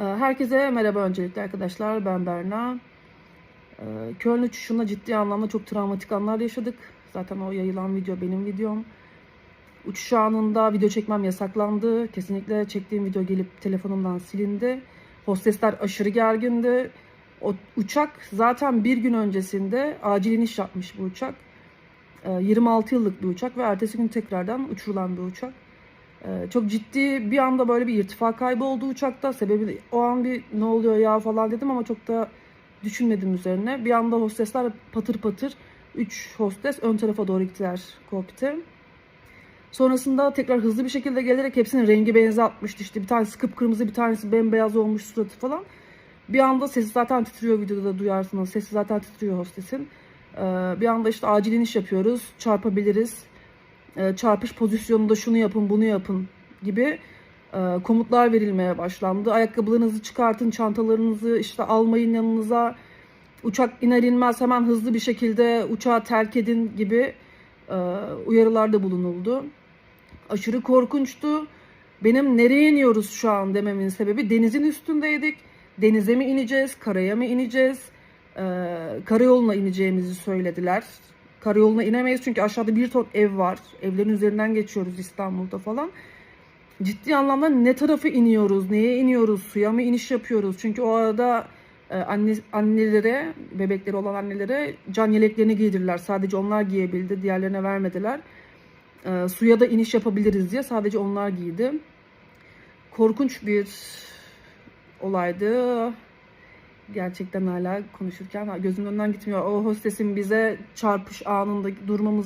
Ee, Herkese merhaba öncelikle arkadaşlar. Ben Berna. Ee, Köln uçuşunda ciddi anlamda çok travmatik anlar yaşadık. Zaten o yayılan video benim videom. Uçuş anında video çekmem yasaklandı. Kesinlikle çektiğim video gelip telefonumdan silindi. Hostesler aşırı gergindi. O uçak zaten bir gün öncesinde acil iniş yapmış bu uçak. Ee, 26 yıllık bir uçak ve ertesi gün tekrardan uçurulan bir uçak. Ee, çok ciddi bir anda böyle bir irtifa kaybı oldu uçakta. Sebebi o an bir ne oluyor ya falan dedim ama çok da düşünmedim üzerine. Bir anda hostesler patır patır 3 hostes ön tarafa doğru gittiler kokpite. Sonrasında tekrar hızlı bir şekilde gelerek hepsinin rengi benzi atmıştı. İşte bir tanesi kıpkırmızı bir tanesi bembeyaz olmuş suratı falan. Bir anda sesi zaten titriyor videoda da duyarsınız. Sesi zaten titriyor hostesin. Ee, bir anda işte acil iniş yapıyoruz. Çarpabiliriz. Ee, çarpış pozisyonunda şunu yapın bunu yapın gibi e, komutlar verilmeye başlandı. Ayakkabılarınızı çıkartın, çantalarınızı işte almayın yanınıza. Uçak iner inmez hemen hızlı bir şekilde uçağı terk edin gibi e, uyarılarda bulunuldu. Aşırı korkunçtu. Benim nereye iniyoruz şu an dememin sebebi denizin üstündeydik. Denize mi ineceğiz, karaya mı ineceğiz? E, karayoluna ineceğimizi söylediler. Karayoluna inemeyiz çünkü aşağıda bir ton ev var. Evlerin üzerinden geçiyoruz İstanbul'da falan. Ciddi anlamda ne tarafı iniyoruz, neye iniyoruz, suya mı iniş yapıyoruz? Çünkü o arada e, anne, annelere, bebekleri olan annelere can yeleklerini giydirdiler. Sadece onlar giyebildi, diğerlerine vermediler. E, suya da iniş yapabiliriz diye sadece onlar giydi. Korkunç bir olaydı. Gerçekten hala konuşurken gözümün önünden gitmiyor. O hostesin bize çarpış anında durmamız